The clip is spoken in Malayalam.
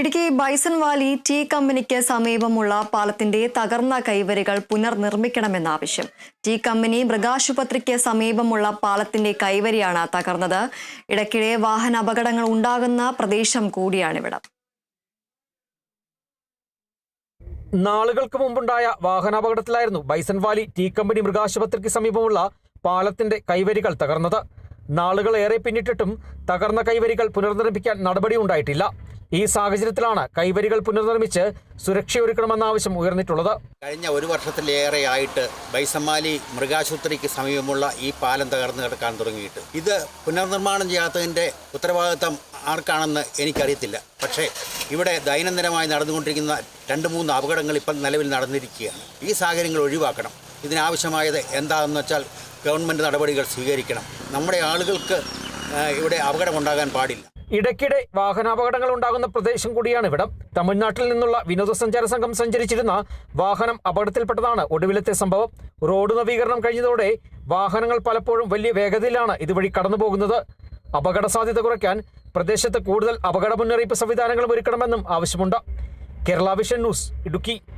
ഇടുക്കി ബൈസൺ വാലി ടീ കമ്പനിക്ക് സമീപമുള്ള പാലത്തിന്റെ തകർന്ന കൈവരികൾ പുനർനിർമ്മിക്കണമെന്ന ആവശ്യം ടീ കമ്പനി മൃഗാശുപത്രിക്ക് സമീപമുള്ള പാലത്തിന്റെ കൈവരിയാണ് തകർന്നത്. ഇടയ്ക്കിടെ വാഹന അപകടങ്ങൾ ഉണ്ടാകുന്ന പ്രദേശം കൂടിയാണിവിടം. നാളുകൾക്ക് മുമ്പുണ്ടായ വാഹനാപകടത്തിലായിരുന്നു ബൈസൺ വാലി ടീ കമ്പനി മൃഗാശുപത്രിക്ക് സമീപമുള്ള പാലത്തിന്റെ കൈവരികൾ തകർന്നത്. നാളുകൾ ഏറെ പിന്നിട്ടിട്ടും തകർന്ന കൈവരികൾ പുനർനിർമ്മിക്കാൻ നടപടിയുണ്ടായിട്ടില്ല. ഈ സാഹചര്യത്തിലാണ് കൈവരികൾ പുനർനിർമ്മിച്ച് സുരക്ഷയൊരുക്കണമെന്ന ആവശ്യം ഉയർന്നിട്ടുള്ളത്. കഴിഞ്ഞ ഒരു വർഷത്തിലേറെയായിട്ട് ബൈസമാലി മൃഗാശുപത്രിക്ക് സമീപമുള്ള ഈ പാലം തകർന്നു കിടക്കാൻ തുടങ്ങിയിട്ട്. ഇത് പുനർനിർമ്മാണം ചെയ്യാത്തതിന്റെ ഉത്തരവാദിത്തം ആർക്കാണെന്ന് എനിക്കറിയത്തില്ല. പക്ഷേ ഇവിടെ ദൈനംദിനമായി നടന്നുകൊണ്ടിരിക്കുന്ന രണ്ട് മൂന്ന് അപകടങ്ങൾ ഇപ്പം നിലവിൽ നടന്നിരിക്കുകയാണ്. ഈ സാഹചര്യങ്ങൾ ഒഴിവാക്കണം. ഇതിനാവശ്യമായത് എന്താണെന്ന് വെച്ചാൽ ഗവൺമെന്റ് നടപടികൾ സ്വീകരിക്കണം. നമ്മുടെ ആളുകൾക്ക് ഇവിടെ അപകടമുണ്ടാകാൻ പാടില്ല. ഇടയ്ക്കിടെ വാഹനാപകടങ്ങൾ ഉണ്ടാകുന്ന പ്രദേശം കൂടിയാണ് ഇവിടം. തമിഴ്നാട്ടിൽ നിന്നുള്ള വിനോദസഞ്ചാര സംഘം സഞ്ചരിച്ചിരുന്ന വാഹനം അപകടത്തിൽപ്പെട്ടതാണ് ഒടുവിലത്തെ സംഭവം. റോഡ് നവീകരണം കഴിഞ്ഞതോടെ വാഹനങ്ങൾ പലപ്പോഴും വലിയ വേഗതയിലാണ് ഇതുവഴി കടന്നുപോകുന്നത്. അപകട സാധ്യത കുറയ്ക്കാൻ പ്രദേശത്ത് കൂടുതൽ അപകട മുന്നറിയിപ്പ് സംവിധാനങ്ങളും ഒരുക്കണമെന്നും ആവശ്യമുണ്ട്. Kerala vision news Idukki.